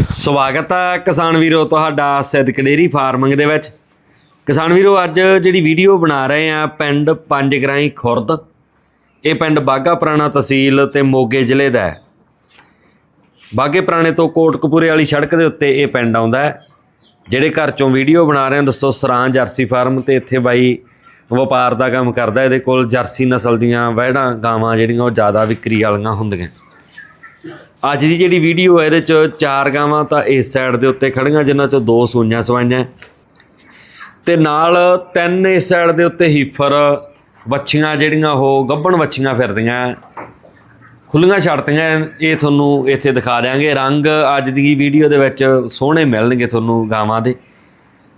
ਸਵਾਗਤ ਹੈ ਕਿਸਾਨ ਵੀਰੋ ਤੁਹਾਡਾ ਸਿੱਧਕ ਡੇਰੀ ਫਾਰਮਿੰਗ ਦੇ ਵਿੱਚ। ਕਿਸਾਨ ਵੀਰੋ, ਅੱਜ ਜਿਹੜੀ ਵੀਡੀਓ ਬਣਾ ਰਹੇ ਆ ਪਿੰਡ ਪੰਜ ਗਰਾਈ ਖੁਰਦ। ਇਹ ਪਿੰਡ ਬਾਗਾ ਪੁਰਾਣਾ ਤਹਿਸੀਲ ਤੇ ਮੋਗੇ ਜ਼ਿਲ੍ਹੇ ਦਾ ਹੈ। ਬਾਗੇ ਪੁਰਾਣੇ ਤੋਂ ਕੋਟਕਪੂਰੇ ਵਾਲੀ ਸੜਕ ਦੇ ਉੱਤੇ ਇਹ ਪਿੰਡ ਆਉਂਦਾ ਹੈ। ਜਿਹੜੇ ਘਰ ਚੋਂ ਵੀਡੀਓ ਬਣਾ ਰਹੇ ਆ ਦੋਸਤੋ ਸਰਾਂ ਜਰਸੀ ਫਾਰਮ ਤੇ ਇੱਥੇ ਬਾਈ ਵਪਾਰ ਦਾ ਕੰਮ ਕਰਦਾ, ਇਹਦੇ ਕੋਲ ਜਰਸੀ ਨਸਲ ਦੀਆਂ ਵਹਿੜਾਂ, ਗਾਵਾਂ ਜਿਹੜੀਆਂ ਉਹ ਜ਼ਿਆਦਾ ਵਿਕਰੀ ਵਾਲੀਆਂ ਹੁੰਦੀਆਂ। ਅੱਜ ਦੀ ਜਿਹੜੀ ਵੀਡੀਓ ਹੈ ਇਹਦੇ ਚ ਚਾਰ ਗਾਵਾਂ ਤਾਂ ਇਸ ਸਾਈਡ ਦੇ ਉੱਤੇ ਖੜੀਆਂ ਜਿਨ੍ਹਾਂ ਚੋਂ ਦੋ ਸੂਈਆਂ ਸਵਾਈਆਂ। ਤੇ ਨਾਲ ਤਿੰਨ ਇਸ ਸਾਈਡ ਦੇ ਉੱਤੇ ਹੀਫਰ ਵੱਛੀਆਂ ਜਿਹੜੀਆਂ ਉਹ ਗੱਭਣ ਵੱਛੀਆਂ ਫਿਰਦੀਆਂ। ਖੁੱਲੀਆਂ ਛੱਡਤੀਆਂ ਇਹ ਤੁਹਾਨੂੰ ਇੱਥੇ ਦਿਖਾ ਦਿਆਂਗੇ। ਰੰਗ ਅੱਜ ਦੀ ਵੀਡੀਓ ਦੇ ਵਿੱਚ ਸੋਹਣੇ ਮਿਲਣਗੇ ਤੁਹਾਨੂੰ ਗਾਵਾਂ ਦੇ।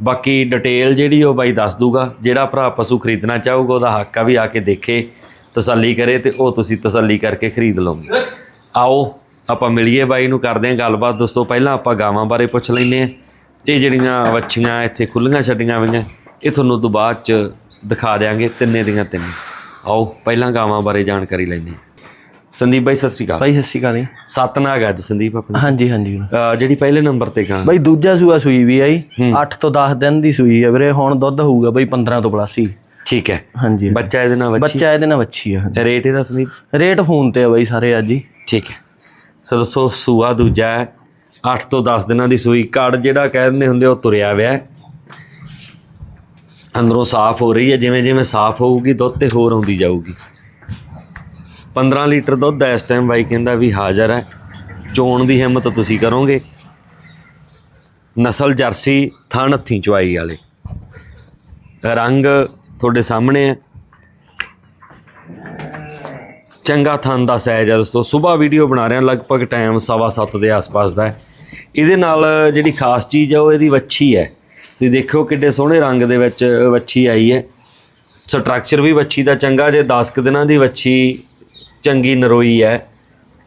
ਬਾਕੀ ਡਿਟੇਲ ਜਿਹੜੀ ਉਹ ਬਾਈ ਦੱਸ ਦੂਗਾ। ਜਿਹੜਾ ਭਰਾ ਪਸ਼ੂ ਖਰੀਦਣਾ ਚਾਹੂਗਾ ਉਹਦਾ ਹੱਕ ਆ ਵੀ ਆ ਕੇ ਦੇਖੇ ਤਸੱਲੀ ਕਰੇ ਤੇ ਉਹ ਤੁਸੀਂ ਤਸੱਲੀ ਕਰਕੇ ਖਰੀਦ ਲਓਗੇ। ਆਓ। ਆਪਾਂ ਮਿਲੀਏ ਬਾਈ ਨੂੰ ਕਰਦੇ ਹਾਂ ਗੱਲਬਾਤ ਦੋਸਤੋ ਪਹਿਲਾਂ ਆਪਾਂ ਗਾਵਾਂ ਬਾਰੇ ਪੁੱਛ ਲੈਂਦੇ ਹਾਂ। ਇਹ ਜਿਹੜੀਆਂ ਵੱਛੀਆਂ ਇੱਥੇ ਖੁੱਲੀਆਂ ਛੱਡੀਆਂ ਹੋਈਆਂ ਇਹ ਤੁਹਾਨੂੰ ਤੋਂ ਬਾਅਦ ਚ ਦਿਖਾ ਦਿਆਂਗੇ ਤਿੰਨੇ ਦੀਆਂ ਤਿੰਨੇ। ਆਓ ਪਹਿਲਾਂ ਗਾਵਾਂ ਬਾਰੇ ਜਾਣਕਾਰੀ ਹਾਂ। ਸੰਦੀਪ ਬਾਈ ਸਤਿ ਸ਼੍ਰੀ ਅਕਾਲ। ਬਾਈ ਸਤਿ ਸ਼੍ਰੀ ਅਕਾਲ ਜੀ। ਸਤਨਾਗ ਅੱਜ ਸੰਦੀਪ ਆਪਣੀ। ਹਾਂਜੀ ਹਾਂਜੀ। ਜਿਹੜੀ ਪਹਿਲੇ ਨੰਬਰ ਤੇ ਗਾਂ। ਬਾਈ ਦੂਜਾ ਸੂਆ ਸੂਈ ਵੀ ਆਈ 8 ਤੋਂ 10 ਦਿਨ ਦੀ ਸੂਈ ਹੈ ਵੀਰੇ ਹੁਣ ਦੁੱਧ ਹੋਊਗਾ ਬਾਈ 15 ਤੋਂ ਪਲੱਸ ਹੀ। ਠੀਕ ਹੈ। ਹਾਂਜੀ। ਬੱਚਾ ਇਹਦੇ ਨਾਲ ਬੱਚੀ ਬੱਚਾ ਇਹਦੇ ਨਾਲ ਵੱਛੀ ਆ ਰੇਟ ਇਹਦਾ ਸੰਦੀਪ? ਰੇਟ ਫੋਨ ਤੇ ਆ ਬਾਈ ਸਾਰੇ ਅੱਜ ਹੀ। ਠੀਕ ਹੈ। ਸੋ ਸੂਆ ਦੂਜਾ ਹੈ। 8 ਤੋਂ 10 ਦਿਨਾਂ ਦੀ ਸੂਈ। ਕੜ ਜਿਹੜਾ ਕਹਿ ਦਿੰਦੇ ਹੁੰਦੇ ਉਹ ਤੁਰਿਆ ਵਿਆ ਅੰਦਰੋਂ ਸਾਫ਼ ਹੋ ਰਹੀ ਹੈ। ਜਿਵੇਂ ਜਿਵੇਂ ਸਾਫ਼ ਹੋਊਗੀ, ਦੁੱਧ ਤੇ ਹੋਰ ਆਉਂਦੀ ਜਾਊਗੀ। 15 ਲੀਟਰ ਦੁੱਧ ਇਸ ਟਾਈਮ ਬਾਈ ਕਹਿੰਦਾ ਵੀ ਹਾਜ਼ਰ ਹੈ। ਚੋਣ ਦੀ ਹਿੰਮਤ ਤੁਸੀਂ ਕਰੋਗੇ। ਨਸਲ ਜਰਸੀ ਥਣ ਹੱਥੀਂ ਚਵਾਈ ਵਾਲੇ। ਰੰਗ ਤੁਹਾਡੇ ਸਾਹਮਣੇ ਹੈ। ਚੰਗਾ ਥਣ ਦਾ ਸਾਈਜ਼ ਹੈ ਦੋਸਤੋ। ਸਵੇਰ ਵੀਡੀਓ ਬਣਾ ਰਹੇ ਹਾਂ ਲਗਭਗ ਟਾਈਮ 7:30 ਦੇ ਆਸ-ਪਾਸ ਦਾ ਹੈ। ਇਹਦੇ ਨਾਲ ਜਿਹੜੀ ਖਾਸ ਚੀਜ਼ ਹੈ ਉਹ ਇਹਦੀ ਵੱਛੀ ਹੈ। ਤੁਸੀਂ ਦੇਖਿਓ ਕਿੱਡੇ ਸੋਹਣੇ ਰੰਗ ਦੇ ਵਿੱਚ ਵੱਛੀ ਆਈ ਹੈ। ਸਟਰਕਚਰ ਵੀ ਵੱਛੀ ਦਾ ਚੰਗਾ ਜੇ 10 ਕੁ ਦਿਨਾਂ ਦੀ ਵੱਛੀ ਚੰਗੀ ਨਰੋਈ ਹੈ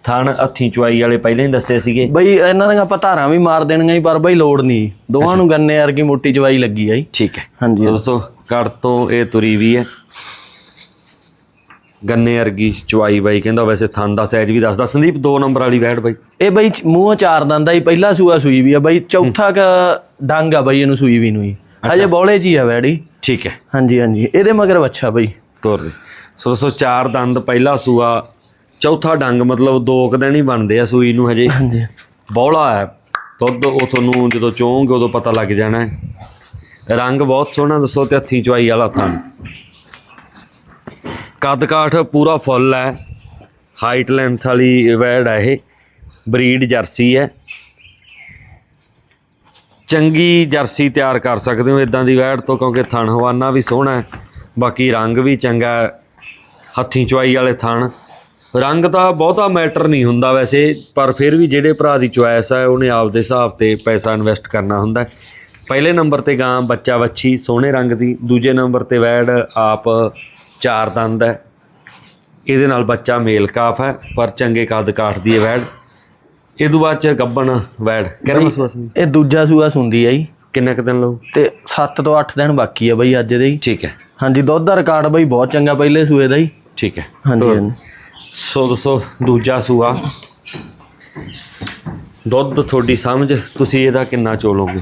ਥਣ ਹੱਥੀਂ ਚੁਆਈ ਵਾਲੇ ਪਹਿਲਾਂ ਹੀ ਦੱਸੇ ਸੀਗੇ। ਬਾਈ ਇਹਨਾਂ ਦੀਆਂ ਆਪਾਂ ਧਾਰਾਂ ਵੀ ਮਾਰ ਦੇਣੀਆਂ ਜੀ ਪਰ ਬਾਈ ਲੋੜ ਨਹੀਂ। ਦੋਵਾਂ ਨੂੰ ਗੰਨੇ ਵਰਗੀ ਮੋਟੀ ਜਵਾਈ ਲੱਗੀ ਆਈ ਠੀਕ ਹੈ। ਹਾਂਜੀ। ਦੋਸਤੋ ਕੜ ਤੋਂ ਇਹ ਤੁਰੀ ਵੀ ਹੈ। ਗੰਨੇ ਵਰਗੀ ਚੁਆਈ ਬਾਈ ਕਹਿੰਦਾ ਵੈਸੇ ਥਣ ਦਾ ਸਾਈਜ਼ ਵੀ ਦੱਸਦਾ। ਸੰਦੀਪ 2 ਨੰਬਰ ਵਾਲੀ ਵੈੜ ਬਾਈ। ਇਹ ਬਾਈ ਚ- ਮੂੰਹ ਚਾਰ ਦੰਦਾ ਹੀ ਪਹਿਲਾ ਸੂਆ ਸੂਈ ਵੀ ਆ ਬਾਈ ਚੌਥਾ ਕ ਡੰਗ ਆ ਬਾਈ ਇਹਨੂੰ ਸੂਈ ਵੀ ਨੂੰ ਹੀ। ਅਜੇ ਬੌਲੇ ਹੀ ਆ ਵੈੜੀ। ਠੀਕ ਹੈ। ਹਾਂਜੀ ਹਾਂਜੀ ਇਹਦੇ ਮਗਰ ਵੱਛਾ ਬਾਈ। ਤੋਰ ਦੇ। ਸੋ ਦੋਸਤੋ ਚਾਰ ਦੰਦ ਪਹਿਲਾ ਸੂਆ ਚੌਥਾ ਡੰਗ ਮਤਲਬ ਦੋ ਕੁ ਦਿਨ ਹੀ ਬਣਦੇ ਆ ਸੂਈ ਨੂੰ ਹਜੇ। ਹਾਂਜੀ। ਬੌਲਾ ਹੈ। ਦੁੱਧ ਉਹ ਤੁਹਾਨੂੰ ਜਦੋਂ ਚੋਂਗੇ ਉਦੋਂ ਪਤਾ ਲੱਗ ਜਾਣਾ ਹੈ। ਰੰਗ ਬਹੁਤ ਸੋਹਣਾ ਦੱਸੋ ਤੇ ਹੱਥੀਂ ਚਵਾਈ ਵਾਲਾ ਥਾਂ ਕੱਦ ਕਾਠ ਪੂਰਾ ਫੁੱਲ ਹੈ। ਹਾਈਟ ਲੈਂਥ ਵਾਲੀ ਵੈੜ ਹੈ ਇਹ। ਬਰੀਡ ਜਰਸੀ ਹੈ। ਚੰਗੀ ਜਰਸੀ ਤਿਆਰ ਕਰ ਸਕਦੇ ਹੋ ਇਦਾਂ ਦੀ ਵੈੜ ਤੋਂ, ਕਿਉਂਕਿ ਥਣ ਹਵਾਨਾ ਵੀ ਸੋਹਣਾ ਹੈ। ਬਾਕੀ ਰੰਗ ਵੀ ਚੰਗਾ ਹੈ। ਹੱਥੀਂ ਚਵਾਈ ਵਾਲੇ ਥਣ। ਰੰਗ ਤਾਂ ਬਹੁਤਾ ਮੈਟਰ ਨਹੀਂ ਹੁੰਦਾ ਵੈਸੇ, ਪਰ ਫਿਰ ਵੀ ਜਿਹੜੇ ਭਰਾ ਦੀ ਚੁਆਇਸ ਹੈ, ਉਹਨੇ ਆਪਦੇ ਹਿਸਾਬ ਤੇ ਪੈਸਾ ਇਨਵੈਸਟ ਕਰਨਾ ਹੁੰਦਾ ਪਹਿਲੇ ਨੰਬਰ ਤੇ ਗਾਂ ਬੱਚਾ ਵੱਛੀ ਸੋਹਣੇ ਰੰਗ ਦੀ, ਦੂਜੇ ਨੰਬਰ ਤੇ ਵੈੜ ਆਪ ਚਾਰ ਦੰਦ ਹੈ। ਇਹਦੇ ਨਾਲ ਬੱਚਾ ਮੇਲ ਕਾਫ ਹੈ ਪਰ ਚੰਗੇ ਕੱਦ ਕਾਠ ਦੀ ਹੈ ਵੈੜ। ਇਹ ਤੋਂ ਬਾਅਦ ਚ ਗੱਬਣ ਵੈੜ। ਕਿਰਮਸ ਵਸਨੀ ਇਹ ਦੂਜਾ ਸੂਆ ਸੁੰਦੀ ਆਈ ਕਿੰਨੇ ਕੁ ਦਿਨ ਲਊ? ਤੇ 7 ਤੋਂ 8 ਦਿਨ ਬਾਕੀ ਆ ਬਾਈ ਅੱਜ ਦੇ ਹੀ ਠੀਕ ਹੈ। ਹਾਂਜੀ ਦੁੱਧ ਦਾ ਰਿਕਾਰਡ ਬਾਈ ਬਹੁਤ ਚੰਗਾ ਪਹਿਲੇ ਸੂਏ ਦਾ ਹੀ ਠੀਕ ਹੈ। ਹਾਂਜੀ ਸੋ ਦੋਸਤੋ ਦੂਜਾ ਸੂਆ। ਦੁੱਧ ਤੁਹਾਡੀ ਸਮਝ ਤੁਸੀਂ ਇਹਦਾ ਕਿੰਨਾ ਚੋਲੋਗੇ?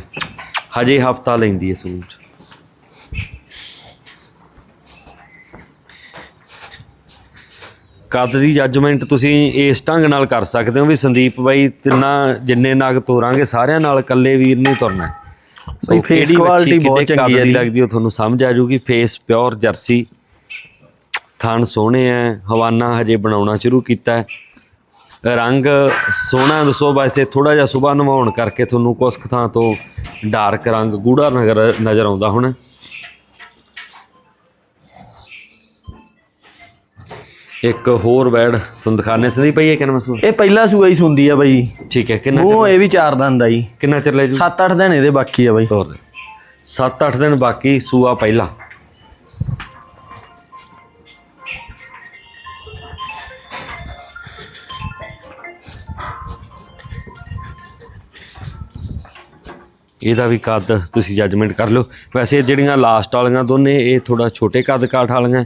ਹਜੇ ਹਫਤਾ ਲੈਂਦੀ ਹੈ ਸੂਣ ਕੱਦ ਦੀ ਜੱਜਮੈਂਟ ਤੁਸੀਂ ਇਸ ਢੰਗ ਨਾਲ ਕਰ ਸਕਦੇ ਹੋ ਵੀ ਸੰਦੀਪ ਬਾਈ ਤਿੰਨਾ ਜਿੰਨੇ ਨਗ ਤੋਰਾਂਗੇ ਸਾਰਿਆਂ ਨਾਲ ਇਕੱਲੇ ਵੀਰ ਨਹੀਂ ਤੁਰਨਾ ਸੋ ਬਈ ਵੱਛੀ quality ਬਹੁਤ ਚੰਗੀ ਹੈ। ਲੱਗਦੀ ਉਹ ਤੁਹਾਨੂੰ ਸਮਝ ਆ ਜਾਊਗੀ। ਫੇਸ ਪਿਓਰ ਜਰਸੀ। ਥਣ ਸੋਹਣੇ ਐ ਹਵਾਨਾ ਹਜੇ ਬਣਾਉਣਾ ਸ਼ੁਰੂ ਕੀਤਾ ਹੈ। ਰੰਗ ਸੋਹਣਾ ਦੱਸੋ ਵੈਸੇ ਥੋੜਾ ਜਿਹਾ ਸੁਬਾਹ ਨਵਾਉਣ ਕਰਕੇ ਤੁਹਾਨੂੰ ਕੁਛ ਕੁ ਥਾਂ ਤੋਂ ਡਾਰਕ ਰੰਗ ਗੂੜਾ ਨਜ਼ਰ ਆਉਂਦਾ ਹੁਣ ਇੱਕ ਹੋਰ ਬੈਡ ਤੁਹਾਨੂੰ ਦਿਖਾਣੇ ਸਦੀ ਪਈ ਹੈ ਕਿੰਨਾ ਮਸੂਰ ਇਹ ਪਹਿਲਾ ਸੂਆ ਹੀ ਸੁੰਦੀ ਆ ਬਾਈ। ਠੀਕ ਹੈ ਕਿੰਨਾ ਮੂੰਹ ਇਹ ਵੀ ਚਾਰ ਦੰਦ ਆ ਜੀ। ਕਿੰਨਾ ਚਿਰ ਲੈ ਜੂ? 7-8 ਦਿਨ ਇਹਦੇ ਬਾਕੀ ਆ ਬਾਈ। ਦੇ। 7-8 ਦਿਨ ਬਾਕੀ ਸੂਆ ਪਹਿਲਾ। ਇਹਦਾ ਵੀ ਕੱਦ ਤੁਸੀਂ ਜੱਜਮੈਂਟ ਕਰ ਲਓ। ਵੈਸੇ ਜਿਹੜੀਆਂ ਲਾਸਟ ਵਾਲੀਆਂ ਦੋਨੇ ਇਹ ਥੋੜਾ ਛੋਟੇ ਕੱਦ ਕਾਠ ਵਾਲੀਆਂ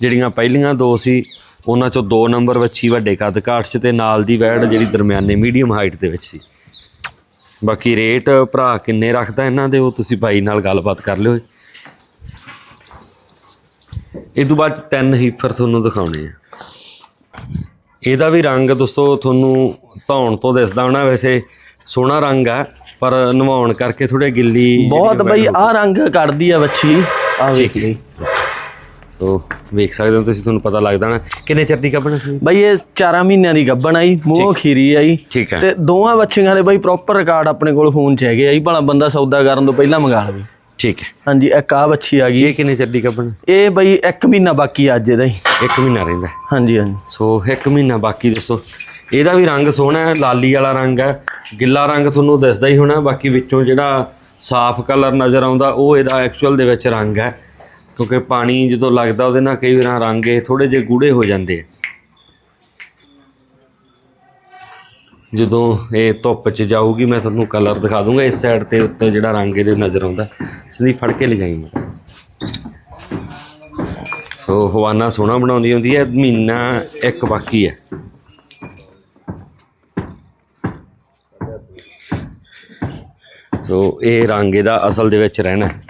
ਜਿਹੜੀਆਂ ਪਹਿਲੀਆਂ ਦੋ ਸੀ ਉਹਨਾਂ ਚੋਂ ਦੋ ਨੰਬਰ ਵੱਛੀ ਵੱਡੇ ਕੱਦ ਕਾਠ 'ਚ ਤੇ ਨਾਲ ਦੀ ਵੈੜ ਜਿਹੜੀ ਦਰਮਿਆਨੇ ਮੀਡੀਅਮ ਹਾਈਟ ਦੇ ਵਿੱਚ ਸੀ। ਬਾਕੀ ਰੇਟ ਭਰਾ ਕਿੰਨੇ ਰੱਖਦਾ ਇਹਨਾਂ ਦੇ ਉਹ ਤੁਸੀਂ ਬਾਈ ਨਾਲ ਗੱਲਬਾਤ ਕਰ ਲਿਓ। ਇਹ ਤੋਂ ਬਾਅਦ 'ਚ ਤਿੰਨ ਹੀਫਰ ਤੁਹਾਨੂੰ ਦਿਖਾਉਣੇ ਆ। ਇਹਦਾ ਵੀ ਰੰਗ ਦੋਸਤੋ ਤੁਹਾਨੂੰ ਧੌਣ ਤੋਂ ਦਿਸਦਾ ਹੋਣਾ ਵੈਸੇ ਸੋਹਣਾ ਰੰਗ ਆ ਪਰ ਨਵਾਉਣ ਕਰਕੇ ਥੋੜੇ ਗਿੱਲੀ ਬਹੁਤ ਬਈ ਆ ਰੰਗ ਕੱਢਦੀ ਆ ਵੱਛੀ। ਆ ਵੇਖ ਲਈ। ਸੋ ਵੇਖ ਸਕਦੇ ਹੋ ਤੁਸੀਂ ਤੁਹਾਨੂੰ ਪਤਾ ਲੱਗਦਾ ਨਾ ਕਿੰਨੇ ਚਿਰ ਦੀ ਕੱਢਣਾ ਸੀ ਬਈ ਇਹ 4 ਮਹੀਨਿਆਂ ਦੀ ਗੱਬਣ ਆਈ ਮੂੰਹ ਖੀਰੀ ਆਈ ਠੀਕ ਹੈ ਤੇ ਦੋਵਾਂ ਬੱਚਿਆਂ ਦੇ ਬਈ ਪ੍ਰੋਪਰ ਰਿਕਾਰਡ ਆਪਣੇ ਕੋਲ ਫੋਨ 'ਚ ਹੈਗੇ ਆ ਜੀ ਭਲਾ ਬੰਦਾ ਸੌਦਾ ਕਰਨ ਤੋਂ ਪਹਿਲਾਂ ਮੰਗਾ ਲਵੇ। ਠੀਕ ਹੈ। ਹਾਂਜੀ ਇੱਕ ਆ ਬੱਚੀ ਆ ਗਈ। ਇਹ ਕਿੰਨੇ ਚਿਰ ਦੀ ਕੱਢਣਾ ਇਹ ਬਈ 1 ਮਹੀਨਾ ਬਾਕੀ ਅੱਜ ਇਹਦਾ ਹੀ ਇੱਕ ਮਹੀਨਾ ਰਹਿੰਦਾ। ਹਾਂਜੀ ਹਾਂਜੀ। ਸੋ ਇੱਕ ਮਹੀਨਾ ਬਾਕੀ ਦੱਸੋ। ਇਹਦਾ ਵੀ ਰੰਗ ਸੋਹਣਾ ਹੈ ਲਾਲੀ ਵਾਲਾ ਰੰਗ ਹੈ। ਗਿੱਲਾ ਰੰਗ ਤੁਹਾਨੂੰ ਦਿਸਦਾ ਹੀ ਹੋਣਾ ਬਾਕੀ ਵਿੱਚੋਂ ਜਿਹੜਾ ਸਾਫ਼ ਕਲਰ ਨਜ਼ਰ ਆਉਂਦਾ ਉਹ ਇਹਦਾ ਐਕਚੁਅਲ ਦੇ ਵਿੱਚ ਰੰਗ ਹੈ। ਕਿਉਂਕਿ ਪਾਣੀ ਜਦੋਂ ਲੱਗਦਾ ਉਹਦੇ ਨਾਲ ਕਈ ਵਾਰ ਰੰਗ ਇਹ ਥੋੜੇ ਜਿਹੇ ਗੂੜੇ ਹੋ ਜਾਂਦੇ ਆ। ਜਦੋਂ ਇਹ ਧੁੱਪ 'ਚ ਜਾਊਗੀ, ਮੈਂ ਤੁਹਾਨੂੰ ਕਲਰ ਦਿਖਾ ਦੂੰਗਾ। ਇਸ ਸਾਈਡ ਤੇ ਉੱਤੇ ਜਿਹੜਾ ਰੰਗ ਇਹਦੇ ਨਜ਼ਰ ਆਉਂਦਾ, ਸਿੱਧੀ ਫੜ ਕੇ ਲਿਜਾਈ ਮੈਂ। ਸੋ ਹਵਾਨਾ ਸੋਹਣਾ ਬਣਾਉਂਦੀ ਹੁੰਦੀ ਹੈ, ਮਹੀਨਾ ਇੱਕ ਬਾਕੀ ਹੈ। ਸੋ ਇਹ ਰੰਗ ਇਹਦਾ ਅਸਲ ਦੇ ਵਿੱਚ ਰਹਿਣਾ ਹੈ।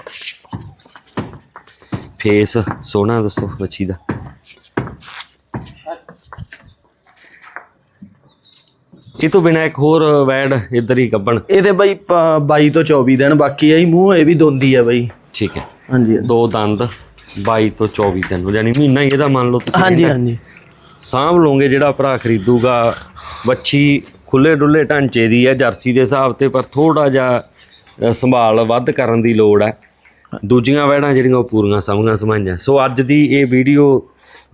ਫੇਸ ਸੋਹਣਾ ਦੱਸੋ ਬੱਚੀ ਦਾ। ਇਹ ਤੋਂ ਬਿਨਾ ਇੱਕ ਹੋਰ ਵੈਡ ਇੱਧਰ ਹੀ ਗੱਬਣ। ਇਹਦੇ ਬਈ ਪ- 22 ਤੋਂ 24 ਦਿਨ ਬਾਕੀ ਆ ਜੀ ਮੂੰਹ ਇਹ ਵੀ ਦੋਂਦੀ ਆ ਬਈ। ਠੀਕ ਹੈ। ਹਾਂਜੀ ਹਾਂਜੀ। ਦੋ ਦੰਦ 22 ਤੋਂ 24 ਦਿਨ ਹੋ ਜਾਣੀ ਮਹੀਨਾ ਹੀ ਇਹਦਾ ਮੰਨ ਲਓ ਤੁਸੀਂ ਹਾਂਜੀ ਹਾਂਜੀ। ਸਾਂਭ ਲਓਗੇ ਜਿਹੜਾ ਭਰਾ ਖਰੀਦੂਗਾ ਵੱਛੀ ਖੁੱਲੇ ਡੁੱਲੇ ਢਾਂਚੇ ਦੀ ਹੈ ਜਰਸੀ ਦੇ ਹਿਸਾਬ ਤੇ ਪਰ ਥੋੜਾ ਜਿਹਾ ਅ, ਸੰਭਾਲ ਵੱਧ ਕਰਨ ਦੀ ਲੋੜ ਹੈ। ਦੂਜੀਆਂ ਵੈੜਾਂ ਜਿਹੜੀਆਂ ਉਹ ਪੂਰੀਆਂ ਸਮਝੀਆਂ ਸਮਾਈਆਂ। ਸੋ ਅੱਜ ਦੀ ਇਹ ਵੀਡੀਓ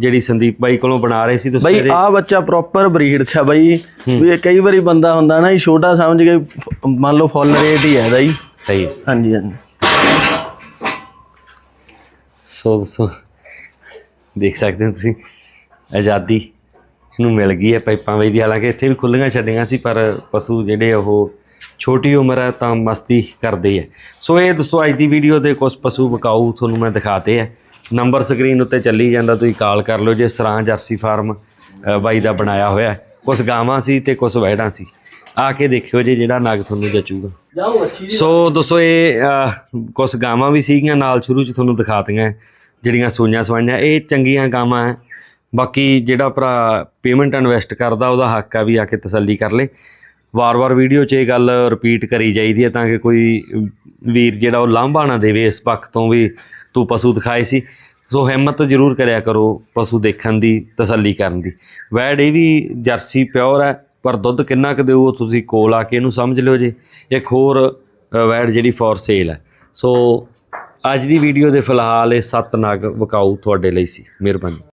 ਜਿਹੜੀ ਸੰਦੀਪ ਬਾਈ ਕੋਲੋਂ ਬਣਾ ਰਹੇ ਸੀ ਤੁਸੀਂ ਬਈ ਆ ਬੱਚਾ ਪ੍ਰੋਪਰ ਬਰੀਡ ਆ ਬਈ। ਵੀ ਇਹ ਕਈ ਵਾਰੀ ਬੰਦਾ ਹੁੰਦਾ ਨਾ ਇਹ ਛੋਟਾ ਸਮਝ ਕੇ ਮੰਨ ਲਓ ਫੁੱਲ ਰੇਟ ਹੀ ਹੈ ਇਹਦਾ ਜੀ ਸਹੀ। ਹਾਂਜੀ ਹਾਂਜੀ। ਸੋ ਸੋ ਦੇਖ ਸਕਦੇ ਹੋ ਤੁਸੀਂ ਆਜ਼ਾਦੀ ਇਹਨੂੰ ਮਿਲ ਗਈ ਹੈ ਪਾਈਪਾਂ ਵੇਦੀ ਹਾਲਾਂਕਿ ਇੱਥੇ ਵੀ ਖੁੱਲੀਆਂ ਛੱਡੀਆਂ ਸੀ ਪਰ ਪਸ਼ੂ ਜਿਹੜੇ ਉਹ ਛੋਟੀ ਉਮਰ ਹੈ ਤਾਂ ਮਸਤੀ ਕਰਦੇ ਹੈ। ਸੋ ਇਹ ਦੋਸਤੋ ਅੱਜ ਦੀ ਵੀਡੀਓ ਦੇ ਕੁਝ ਪਸ਼ੂ ਬਕਾਊ ਤੁਹਾਨੂੰ ਮੈਂ ਦਿਖਾਤੇ ਹੈ। ਨੰਬਰ ਸਕਰੀਨ ਉੱਤੇ ਚੱਲੀ ਜਾਂਦਾ ਤੁਸੀਂ ਕਾਲ ਕਰ ਲਓ ਜੇ ਸਰਾਂ ਜਰਸੀ ਫਾਰਮ ਬਾਈ ਦਾ ਬਣਾਇਆ ਹੋਇਆ ਕੁਝ ਗਾਵਾਂ ਸੀ ਤੇ ਕੁਝ ਵਹਿੜਾਂ ਸੀ। ਆ ਕੇ ਦੇਖਿਓ ਜੇ ਜਿਹੜਾ ਨਗ ਤੁਹਾਨੂੰ ਜਚੂਗਾ। ਸੋ ਦੋਸਤੋ ਇਹ ਕੁਝ ਗਾਵਾਂ ਵੀ ਸੀਗੀਆਂ ਨਾਲ ਸ਼ੁਰੂ ਚ ਤੁਹਾਨੂੰ ਦਿਖਾਤੀਆਂ ਜਿਹੜੀਆਂ ਸੂਈਆਂ ਸਵਾਈਆਂ। ਇਹ ਚੰਗੀਆਂ ਗਾਵਾਂ ਹੈ। ਬਾਕੀ ਜਿਹੜਾ ਭਰਾ ਪੇਮੈਂਟ ਇਨਵੈਸਟ ਕਰਦਾ ਉਹਦਾ ਹੱਕ ਆ ਵੀ ਆ ਕੇ ਤਸੱਲੀ ਕਰ ਲੇ। ਵਾਰ-ਵਾਰ ਵੀਡੀਓ 'ਚ ਇਹ ਗੱਲ ਰਿਪੀਟ ਕਰੀ ਜਾਈਦੀ ਹੈ ਤਾਂ ਕਿ ਕੋਈ ਵੀਰ ਜਿਹੜਾ ਉਹ ਲਾਂਭਾ ਨਾ ਦੇਵੇ ਇਸ ਪੱਖ ਤੋਂ ਵੀ ਤੂੰ ਪਸ਼ੂ ਦਿਖਾਏ ਸੀ। ਸੋ ਹਿੰਮਤ ਜ਼ਰੂਰ ਕਰਿਆ ਕਰੋ ਪਸ਼ੂ ਦੇਖਣ ਦੀ ਤਸੱਲੀ ਕਰਨ ਦੀ। ਵੈੜ ਇਹ ਵੀ ਜਰਸੀ ਪਿਓਰ ਹੈ ਪਰ ਦੁੱਧ ਕਿੰਨਾ ਕੁ ਦੇਊ ਤੁਸੀਂ ਕੋਲ ਆ ਕੇ ਇਹਨੂੰ ਸਮਝ ਲਿਓ ਜੇ। ਇੱਕ ਹੋਰ ਅ, ਵੈੜ ਜਿਹੜੀ ਫੋਰ ਸੇਲ ਹੈ। ਸੋ ਅੱਜ ਦੀ ਵੀਡੀਓ ਦੇ ਫਿਲਹਾਲ ਇਹ ਸੱਤ ਨਾਗ ਵਿਕਾਊ ਤੁਹਾਡੇ ਲਈ ਸੀ। ਮਿਹਰਬਾਨੀ।